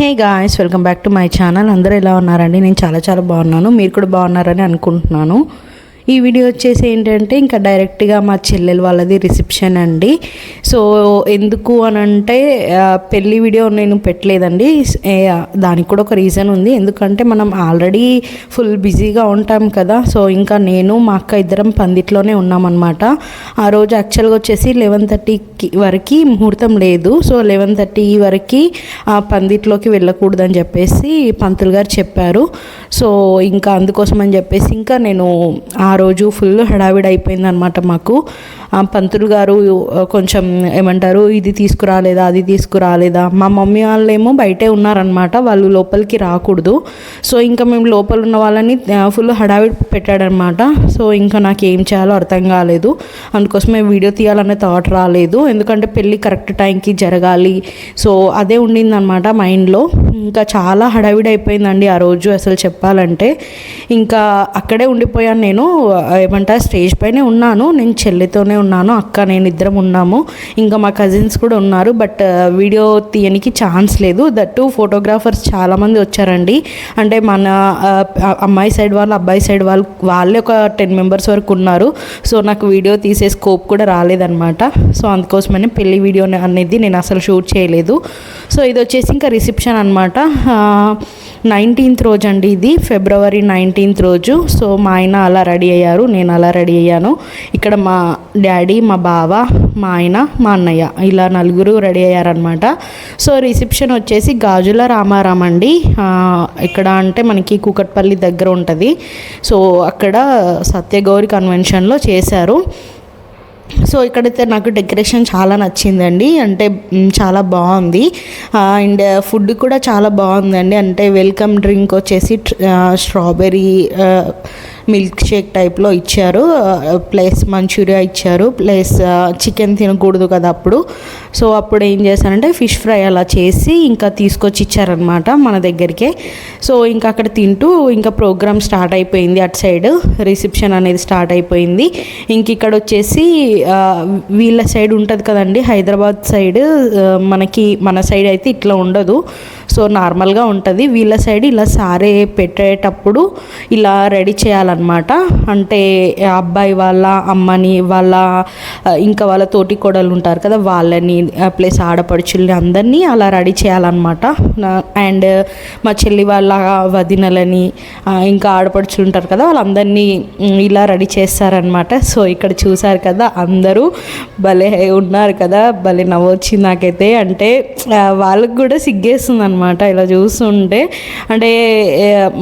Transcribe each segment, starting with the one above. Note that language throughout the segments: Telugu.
Hey guys welcome back to my channel. అందరూ ఎలా ఉన్నారండి? నేను చాలా చాలా బాగున్నాను. మీరు కూడా బాగున్నారని అనుకుంటున్నాను. ఈ వీడియో వచ్చేసి ఏంటంటే ఇంకా డైరెక్ట్గా మా చెల్లెలు వాళ్ళది రిసెప్షన్ అండి. సో ఎందుకు అని అంటే పెళ్ళి పెళ్ళి వీడియో నేను పెట్టలేదండి. దానికి కూడా ఒక రీజన్ ఉంది. ఎందుకంటే మనం ఆల్రెడీ ఫుల్ బిజీగా ఉంటాం కదా. సో ఇంకా నేను మా అక్క ఇద్దరం పందిట్లోనే ఉన్నామన్నమాట. ఆ రోజు యాక్చువల్గా వచ్చేసి లెవెన్ థర్టీకి వరకు ముహూర్తం లేదు. సో లెవెన్ థర్టీ వరకు ఆ పందిట్లోకి వెళ్ళకూడదని చెప్పేసి పంతులు గారు చెప్పారు. సో ఇంకా అందుకోసం అని చెప్పేసి ఇంకా నేను ఆ ఆ రోజు ఫుల్ హడావిడి అయిపోయింది అనమాట మాకు పంతులు గారు కొంచెం ఏమంటారు ఇది తీసుకురాలేదా అది తీసుకురాలేదా. మా మమ్మీ వాళ్ళేమో బయటే ఉన్నారనమాట వాళ్ళు లోపలికి రాకూడదు. సో ఇంకా మేము లోపల ఉన్న వాళ్ళని ఫుల్ హడావిడి పెట్టాడనమాట సో ఇంకా నాకు ఏం చేయాలో అర్థం కాలేదు. అందుకోసమే వీడియో తీయాలనే థాట్ రాలేదు. ఎందుకంటే పెళ్ళి కరెక్ట్ టైంకి జరగాలి. సో అదే ఉండిందనమాట మైండ్లో. ఇంకా చాలా హడావిడి అయిపోయిందండి ఆ రోజు అసలు చెప్పాలంటే. ఇంకా అక్కడే ఉండిపోయాను నేను. ఏమంటారు స్టేజ్ పైనే ఉన్నాను. నేను చెల్లితోనే ఉన్నాను. అక్క నేను ఇద్దరం ఉన్నాము. ఇంకా మా కజిన్స్ కూడా ఉన్నారు. బట్ వీడియో తీయనికి ఛాన్స్ లేదు. దట్టు ఫోటోగ్రాఫర్స్ చాలామంది వచ్చారండి. అంటే మన అమ్మాయి సైడ్ వాళ్ళు అబ్బాయి సైడ్ వాళ్ళు వాళ్ళే ఒక టెన్ మెంబర్స్ వరకు ఉన్నారు. సో నాకు వీడియో తీసే స్కోప్ కూడా రాలేదన్నమాట. సో అందుకోసమనే పెళ్ళి వీడియో అనేది నేను అసలు షూట్ చేయలేదు. సో ఇది వచ్చేసి ఇంకా రిసెప్షన్ అనమాట నైన్టీన్త్ రోజు అండి ఇది ఫిబ్రవరి నైన్టీన్త్ రోజు. సో మా ఆయన అలా రెడీ అయ్యారు నేను అలా రెడీ అయ్యాను. ఇక్కడ మా డాడీ మా బావ మా ఆయన మా అన్నయ్య ఇలా నలుగురు రెడీ అయ్యారనమాట సో రిసెప్షన్ వచ్చేసి గాజుల రామారాం అండి. ఇక్కడ అంటే మనకి కూకట్పల్లి దగ్గర ఉంటుంది. సో అక్కడ సత్యగౌరి కన్వెన్షన్లో చేశారు. సో ఇక్కడైతే నాకు డెకరేషన్ చాలా నచ్చిందండి. అంటే చాలా బాగుంది. అండ్ ఫుడ్ కూడా చాలా బాగుందండి. అంటే వెల్కమ్ డ్రింక్ వచ్చేసి స్ట్రాబెర్రీ మిల్క్ షేక్ టైప్లో ఇచ్చారు. ప్లస్ మంచూరియా ఇచ్చారు. ప్లస్ చికెన్ తినకూడదు కదా అప్పుడు. సో అప్పుడు ఏం చేశానంటే ఫిష్ ఫ్రై అలా చేసి ఇంకా తీసుకొచ్చి ఇచ్చారనమాట మన దగ్గరికే. సో ఇంకా అక్కడ తింటూ ఇంకా ప్రోగ్రామ్ స్టార్ట్ అయిపోయింది అటు సైడ్ రిసెప్షన్ అనేది స్టార్ట్ అయిపోయింది. ఇంక ఇక్కడ వచ్చేసి వీళ్ళ సైడ్ ఉంటుంది కదండి. హైదరాబాద్ సైడ్ మనకి మన సైడ్ అయితే ఇట్లా ఉండదు. సో నార్మల్గా ఉంటుంది. వీళ్ళ సైడ్ ఇలా సారే పెట్టేటప్పుడు ఇలా రెడీ చేయాలన్నమాట. అంటే అబ్బాయి వాళ్ళ అమ్మని వాళ్ళ ఇంకా వాళ్ళ తోటి కోడలు ఉంటారు కదా వాళ్ళని ప్లస్ ఆడపడుచుల్ని అందరినీ అలా రెడీ చేయాలన్నమాట. అండ్ మా చెల్లి వాళ్ళ వదినలని ఇంకా ఆడపడుచులు ఉంటారు కదా వాళ్ళందరినీ ఇలా రెడీ చేస్తారనమాట సో ఇక్కడ చూసారు కదా అందరూ భలే ఉన్నారు కదా భలే నవ్వొచ్చింది నాకైతే. అంటే వాళ్ళకి కూడా సిగ్గేస్తుంది అనమాట ఇలా చూస్తుంటే. అంటే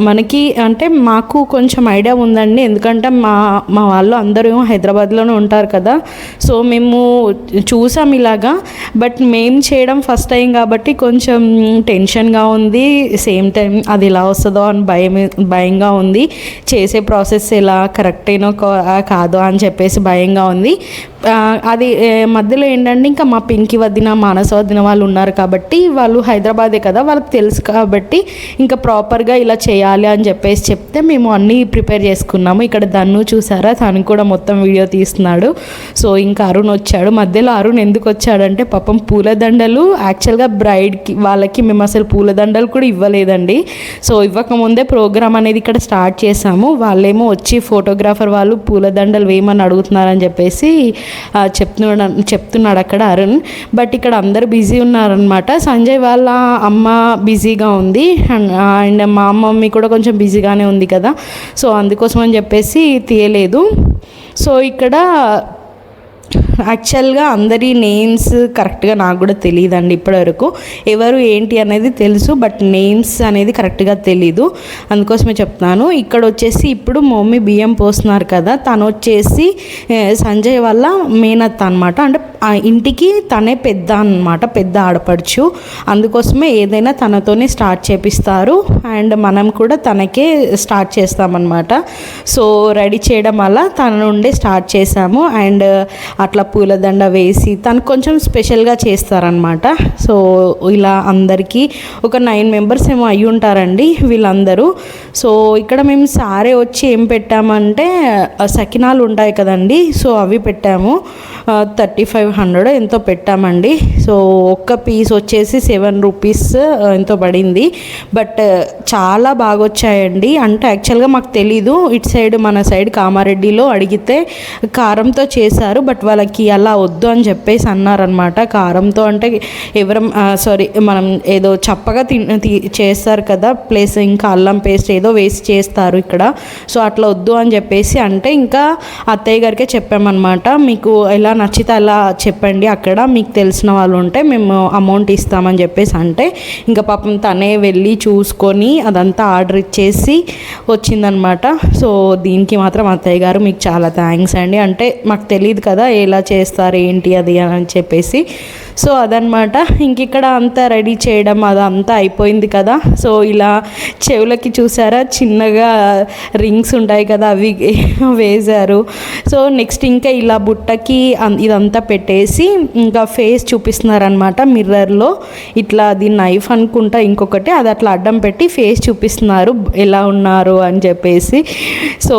మనకి అంటే మాకు కొంచెం ఐడియా ఉందండి. ఎందుకంటే మా మా వాళ్ళు అందరూ హైదరాబాద్లోనే ఉంటారు కదా. సో మేము చూసాం ఇలాగా. బట్ మేము చేయడం ఫస్ట్ టైం కాబట్టి కొంచెం టెన్షన్గా ఉంది. సేమ్ టైం అది ఎలా వస్తుందో అని భయం భయంగా ఉంది. చేసే ప్రాసెస్ ఎలా కరెక్ట్ అయినో కా- కాదో అని చెప్పేసి భయంగా ఉంది. అది మధ్యలో ఏంటంటే ఇంకా మా పింకి వదిన మానస వదిన వాళ్ళు ఉన్నారు కాబట్టి వాళ్ళు హైదరాబాదే కదా. వాళ్ళకి తెలుసు కాబట్టి ఇంకా ప్రాపర్గా ఇలా చేయాలి అని చెప్పేసి చెప్తే మేము అన్నీ ప్రిపేర్ చేసుకున్నాము. ఇక్కడ దన్ను చూసారా? తను కూడా మొత్తం వీడియో తీస్తున్నాడు. సో ఇంకా అరుణ్ వచ్చాడు. మధ్యలో అరుణ్ ఎందుకు వచ్చాడంటే పాపం పూలదండలు యాక్చువల్గా బ్రైడ్కి వాళ్ళకి మేము అసలు పూలదండలు కూడా ఇవ్వలేదండి. సో ఇవ్వకముందే ప్రోగ్రామ్ అనేది ఇక్కడ స్టార్ట్ చేసాము వాళ్ళేమో వచ్చి ఫోటోగ్రాఫర్ వాళ్ళు పూలదండలు వేయమని అడుగుతున్నారని చెప్పేసి చెప్తున్నాడు చెప్తున్నాడు అక్కడ అరుణ్. బట్ ఇక్కడ అందరు బిజీ ఉన్నారనమాట సంజయ్ వాళ్ళ అమ్మ బిజీగా ఉంది. అండ్ అండ్ మా మమ్మీ కూడా కొంచెం బిజీగానే ఉంది కదా. సో అందుకు అందుకోసం అని చెప్పేసి తీయలేదు. సో ఇక్కడ యాక్చువల్గా అందరి నేమ్స్ కరెక్ట్గా నాకు కూడా తెలియదండి ఇప్పటివరకు. ఎవరు ఏంటి అనేది తెలుసు బట్ నేమ్స్ అనేది కరెక్ట్గా తెలీదు. అందుకోసమే చెప్తున్నాను. ఇక్కడ వచ్చేసి ఇప్పుడు మమ్మీ బియ్యం పోస్తున్నారు కదా తను వచ్చేసి సంజయ్ వల్ల మేనత్ అనమాట అంటే ఆ ఇంటికి తనే పెద్ద అన్నమాట పెద్ద ఆడపడుచు. అందుకోసమే ఏదైనా తనతోనే స్టార్ట్ చేపిస్తారు. అండ్ మనం కూడా తనకే స్టార్ట్ చేస్తామన్నమాట. సో రెడీ చేయడం వల్ల తన నుండే స్టార్ట్ చేశాము. అండ్ అట్లా పూలదండ వేసి తను కొంచెం స్పెషల్గా చేస్తారనమాట సో ఇలా అందరికీ ఒక నైన్ మెంబర్స్ ఏమో అయి ఉంటారండి వీళ్ళందరూ. సో ఇక్కడ మేము సారే వచ్చి ఏం పెట్టామంటే సకినాలు ఉంటాయి కదండి సో అవి పెట్టాము. థర్టీ ఫైవ్ హండ్రెడ్ ఎంతో పెట్టామండి. సో ఒక్క పీస్ వచ్చేసి సెవెన్ రూపీస్ ఎంతో పడింది. బట్ చాలా బాగా వచ్చాయండి అంటే యాక్చువల్గా మాకు తెలీదు. ఇటు సైడ్ మన సైడ్ కామారెడ్డిలో అడిగితే కారంతో చేశారు. బట్ వాళ్ళకి అలా వద్దు అని చెప్పేసి అన్నారనమాట కారంతో అంటే ఎవరం సారీ మనం ఏదో చప్పగా తి- చేస్తారు కదా ప్లస్ ఇంకా అల్లం పేస్ట్ ఏదో వేసి చేస్తారు ఇక్కడ. సో అట్లా వద్దు అని చెప్పేసి అంటే ఇంకా అత్తయ్య గారికే చెప్పామన్నమాట. మీకు ఎలా నచ్చితే అలా చెప్పండి అక్కడ మీకు తెలిసిన వాళ్ళు ఉంటే మేము అమౌంట్ ఇస్తామని చెప్పేసి అంటే ఇంకా పాపం తనే వెళ్ళి చూసుకొని అదంతా ఆర్డర్ ఇచ్చేసి వచ్చిందనమాట సో దీనికి మాత్రం అత్తయ్య గారు మీకు చాలా థ్యాంక్స్ అండి. అంటే మాకు తెలియదు కదా ఎలా చేస్తారు ఏంటి అది అని చెప్పేసి సో అదనమాట ఇంక ఇక్కడ అంతా రెడీ చేయడం అదంతా అయిపోయింది కదా. సో ఇలా చెవులకి చూసారా? చిన్నగా రింగ్స్ ఉంటాయి కదా అవి వేశారు. సో నెక్స్ట్ ఇంకా ఇలా బుట్టకి ఇదంతా పెట్టేసి ఇంకా ఫేస్ చూపిస్తున్నారనమాట మిర్రర్లో. ఇట్లా అది నైఫ్ అనుకుంటా ఇంకొకటి అది అట్లా అడ్డం పెట్టి ఫేస్ చూపిస్తున్నారు. ఎలా ఉన్నారు అని చెప్పేసి. సో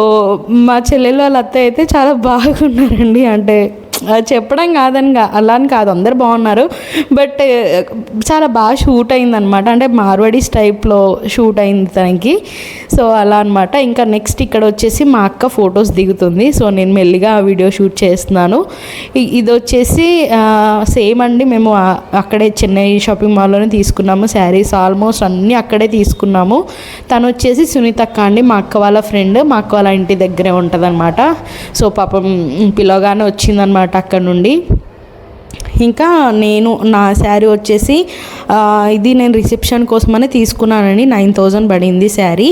మా చెల్లెలు వాళ్ళ అత్త అయితే చాలా బాగున్నారండి. అంటే అది చెప్పడం కాదని కా- అలా అని కాదు. అందరు బాగున్నారు. బట్ uh, చాలా బాగా షూట్ అయిందనమాట అంటే మార్వాడీస్ టైప్లో షూట్ అయింది తనకి. సో అలా అనమాట ఇంకా నెక్స్ట్ ఇక్కడ వచ్చేసి మా అక్క ఫొటోస్ దిగుతుంది. సో నేను మెల్లిగా ఆ వీడియో షూట్ చేస్తున్నాను. ఇది వచ్చేసి సేమ్ అండి. మేము అక్కడే చెన్నై షాపింగ్ మాల్లోనే తీసుకున్నాము శారీస్ ఆల్మోస్ట్ అన్నీ అక్కడే తీసుకున్నాము. తను వచ్చేసి సునీత అక్క అండి. మా అక్క వాళ్ళ ఫ్రెండ్ మా అక్క వాళ్ళ ఇంటి దగ్గరే ఉంటుందన్నమాట. సో పాపం పిలవగానే వచ్చిందనమాట అక్కడ నుండి. ఇంకా నేను నా శారీ వచ్చేసి ఇది నేను రిసెప్షన్ కోసమనే తీసుకున్నానండి. నైన్ థౌజండ్ పడింది శారీ.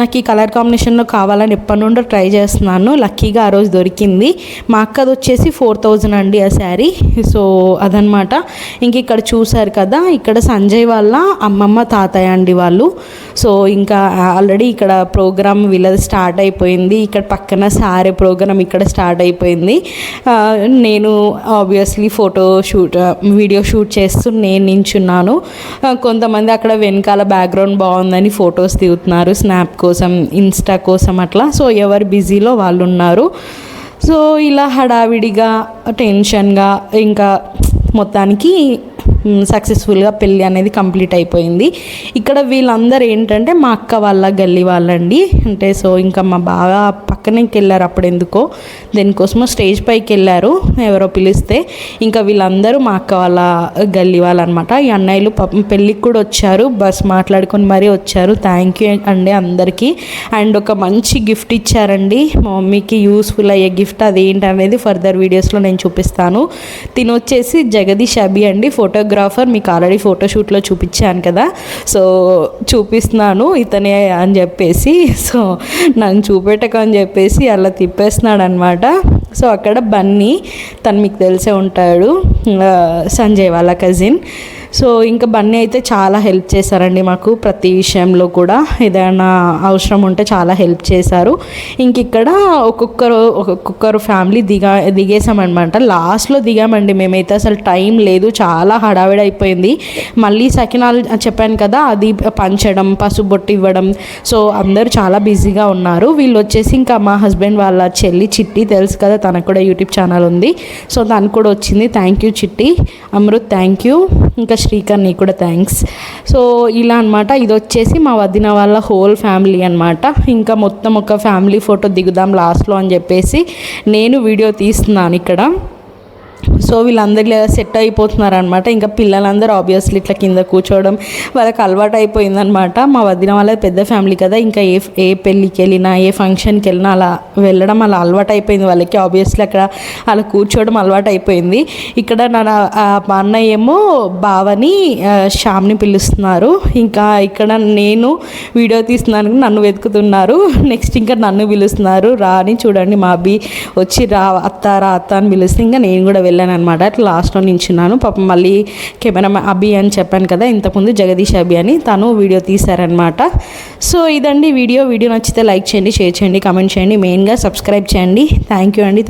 నాకు ఈ కలర్ కాంబినేషన్లో కావాలని ఎప్పటి నుండో ట్రై చేస్తున్నాను. లక్కీగా ఆ రోజు దొరికింది. మా అక్కది వచ్చేసి ఫోర్ థౌజండ్ అండి ఆ శారీ. సో అదనమాట ఇంక ఇక్కడ చూశారు కదా ఇక్కడ సంజయ్ వాళ్ళ అమ్మమ్మ తాతయ్య అండి వాళ్ళు. సో ఇంకా ఆల్రెడీ ఇక్కడ ప్రోగ్రామ్ వీళ్ళది స్టార్ట్ అయిపోయింది. ఇక్కడ పక్కన సారే ప్రోగ్రామ్ ఇక్కడ స్టార్ట్ అయిపోయింది. నేను obviously for photo shoot video shoot చేస్తూ నేను నించున్నాను. కొంతమంది అక్కడ వెనకాల బ్యాక్గ్రౌండ్ బాగుందని ఫొటోస్ దిగుతున్నారు స్నాప్ కోసం ఇన్స్టా కోసం అట్లా. సో ఎవరు బిజీలో వాళ్ళు ఉన్నారు సో ఇలా హడావిడిగా టెన్షన్గా ఇంకా మొత్తానికి సక్సెస్ఫుల్గా పెళ్ళి అనేది కంప్లీట్ అయిపోయింది. ఇక్కడ వీళ్ళందరూ ఏంటంటే మా అక్క వాళ్ళ గల్లీ వాళ్ళండి. అంటే సో ఇంకా మా బాగా పక్కనకి వెళ్ళారు అప్పుడు ఎందుకో దేనికోసమో స్టేజ్ పైకి వెళ్ళారు ఎవరో పిలిస్తే. ఇంకా వీళ్ళందరూ మా అక్క వాళ్ళ గల్లీ వాళ్ళనమాట ఈ అన్నయ్యలు పెళ్ళికి కూడా వచ్చారు బస్ మాట్లాడుకొని మరీ వచ్చారు. థ్యాంక్ యూ అండి అందరికీ. అండ్ ఒక మంచి గిఫ్ట్ ఇచ్చారండి. మా మమ్మీకి యూస్ఫుల్ అయ్యే గిఫ్ట్ అదేంటి అనేది ఫర్దర్ వీడియోస్లో నేను చూపిస్తాను. తినొచ్చేసి జగదీష్ అభి అండి ఫోటోగ్రాఫర్ మీకు ఆల్రెడీ ఫోటోషూట్లో చూపించాను కదా. సో చూపిస్తున్నాను ఇతనే అని చెప్పేసి. సో నన్ను చూపెట్టకు అని చెప్పేసి అలా తిప్పేస్తున్నాడు అనమాట సో అక్కడ బన్నీ తను మీకు తెలిసే ఉంటాడు సంజయ్ వాళ్ళ కజిన్ సో ఇంకా బన్నీ అయితే చాలా హెల్ప్ చేశారండి మాకు ప్రతి విషయంలో కూడా. ఏదైనా అవసరం ఉంటే చాలా హెల్ప్ చేశారు. ఇంక ఇక్కడ ఒక్కొక్కరు ఒక్కొక్కరు ఫ్యామిలీ దిగా దిగేసామన్నమాట లాస్ట్లో దిగామండి మేమైతే. అసలు టైం లేదు చాలా హడావిడి అయిపోయింది. మళ్ళీ సకినాలు చెప్పాను కదా అది పంచడం పసుపు బొట్టి ఇవ్వడం. సో అందరూ చాలా బిజీగా ఉన్నారు. వీళ్ళు వచ్చేసి ఇంకా మా హస్బెండ్ వాళ్ళ చెల్లి చిట్టి తెలుసు కదా తనకు కూడా యూట్యూబ్ ఛానల్ ఉంది. సో తను కూడా వచ్చింది. Thank you Chitti. Amrit thank you. ఇంకా శ్రీకర్ కూడా థ్యాంక్స్ సో ఇలా అనమాట ఇది వచ్చేసి మా వదిన వాళ్ళ హోల్ ఫ్యామిలీ అనమాట ఇంకా మొత్తం ఒక ఫ్యామిలీ ఫోటో దిగుదాం లాస్ట్లో అని చెప్పేసి నేను వీడియో తీస్తున్నాను ఇక్కడ. సో వీళ్ళందరూ సెట్ అయిపోతున్నారు అనమాట ఇంకా పిల్లలందరూ ఆబ్వియస్లీ ఇట్లా కింద కూర్చోవడం వాళ్ళకి అలవాటు అయిపోయిందనమాట. మా వదిన వాళ్ళ పెద్ద ఫ్యామిలీ కదా ఇంకా ఏ ఏ పెళ్ళికి వెళ్ళినా ఏ ఫంక్షన్కి వెళ్ళినా అలా వెళ్ళడం అలా అలవాటు అయిపోయింది వాళ్ళకి. ఆబ్వియస్లీ అక్కడ అలా కూర్చోవడం అలవాటు అయిపోయింది. ఇక్కడ నా మా అన్నయ్య ఏమో బావని శ్యామ్ని పిలుస్తున్నారు. ఇంకా ఇక్కడ నేను వీడియో తీస్తున్నాను నన్ను వెతుకుతున్నారు. నెక్స్ట్ ఇంకా నన్ను పిలుస్తున్నారు. రా అని చూడండి మా అబ్బి వచ్చి రా అత్త రా అత్త అని పిలుస్తే ఇంకా నేను కూడా వెళ్ళాను అనమాట అట్లా లాస్ట్లో నించున్నాను. పాపం మళ్ళీ కెమెరా అభి అని చెప్పాను కదా ఇంతకుముందు జగదీష్ అభి అని తను వీడియో తీశారనమాట సో ఇదండి వీడియో. వీడియో నచ్చితే లైక్ చేయండి షేర్ చేయండి కామెంట్ చేయండి. మెయిన్గా సబ్స్క్రైబ్ చేయండి. థ్యాంక్ యూ అండి.